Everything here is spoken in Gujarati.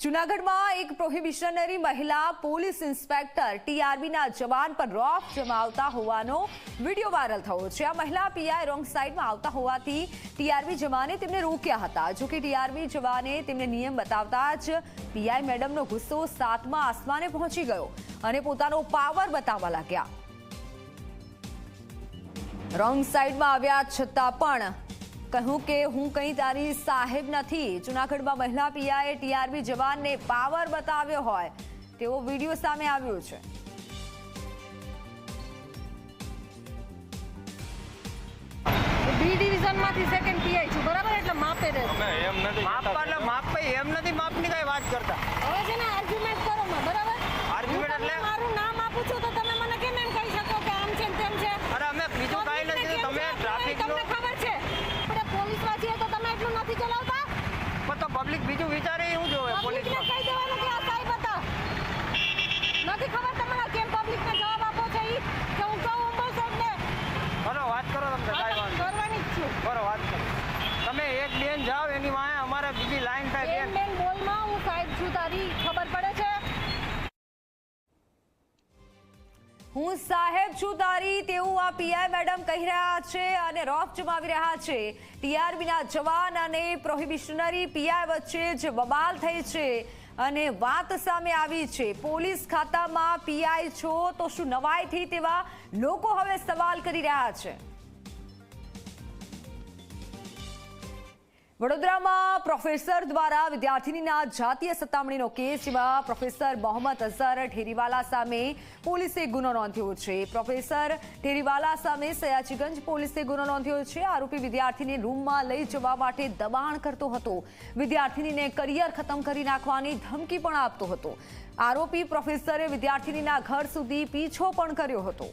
જુનાગઢમાં એક પ્રોહિબિશનરી મહિલા પોલીસ ઇન્સ્પેક્ટર ટીઆરબીના જવાન પર રોફ જમાવતા હોવાનો વીડિયો વાયરલ થયો છે. આ મહિલા પીઆઈ રોંગ સાઈડમાં આવતા હોવાથી ટીઆરબી જવાને તેમને રોક્યા હતા. જોકે ટીઆરબી જવાને તેમને નિયમ બતાવતા જ પીઆઈ મેડમનો ગુસ્સો સાતમા આસમાને પહોંચી ગયો અને પોતાનો પાવર બતાવવા લાગ્યા. રોંગ સાઈડમાં આવ્યા છતાં પણ કહ્યું કે હું કંઈ તારી સાહેબ નથી. જુનાગઢમાં મહિલા પીઆઈએ ટીઆરબી જવાનને પાવર બતાવ્યો હોય. તેવો વીડિયો સામે આવ્યો છે. બી ડિવિઝનમાંથી સેકન્ડ પીઆઈ છું. બરાબર? એટલે માપે રહે. એમ નથી. માપ એટલે માપ એમ નથી માપની કઈ વાત કરતા હવે છે ને આર્ગ્યુમેન્ટ કરો માં બરાબર Argument હું તમને એટલે? મારું નામ આપું છું તો તમે મને કેમ એમ કહી શકો કે આમ છે ને તેમ છે અરે અમે બીજું કાંઈ Public ને નથી કેમ તમે છે? ટ્રાફિક તમને ખબર છે આપણે પોલીસમાં છીએ તો તમે એટલું નથી ચલાવતા તો પબ્લિક બીજું વિચારે એવું જોવે પોલીસમાં. કહી દેવાનું કે આ સાહેબ હતા. નથી ખબર તમને કેમ પબ્લિકને જવાબ આપો છો ઈ? કે હું કહું અંબલ સાહેબને. કરો વાત કરો તમને સાહેબ કરવાની જ છું. કરો વાત કરો. તમે એક બેન જાઓ એની વાંહે અમારે બીજી લાઈન થાય બેન. બેન બેન બોલમાં હું સાહેબ છું તારી ખબર પડે છે? હું સાહેબ છું તારી તેવું પીઆઈ મેડમ કહી રહ્યા છે અને રોફ જમાવી રહ્યા છે. ટીઆરબીના જવાન અને પ્રોહિબિશનરી પીઆઈ વચ્ચે જે બબાલ થઈ છે અને વાત સામે આવી છે. પોલીસ ખાતામાં પીઆઈ છો તો શું નવાઈથી તેવા લોકો હવે સવાલ કરી રહ્યા છે? વડોદરામાં પ્રોફેસર દ્વારા વિદ્યાર્થીનીના જાતીય સતામણીનો કેસ, જેમાં પ્રોફેસર મોહમ્મદ અઝહર ઠેરીવાલા સામે પોલીસે ગુનો નોંધ્યો છે. પ્રોફેસર ઠેરીવાલા સામે સયાજીગંજ પોલીસે ગુનો નોંધ્યો છે. આરોપી વિદ્યાર્થીને રૂમમાં લઈ જવા માટે દબાણ કરતો હતો. વિદ્યાર્થીનીને કરિયર ખતમ કરી નાખવાની ધમકી પણ આપતો હતો. આરોપી પ્રોફેસરે વિદ્યાર્થીનીના ઘર સુધી પીછો પણ કર્યો હતો.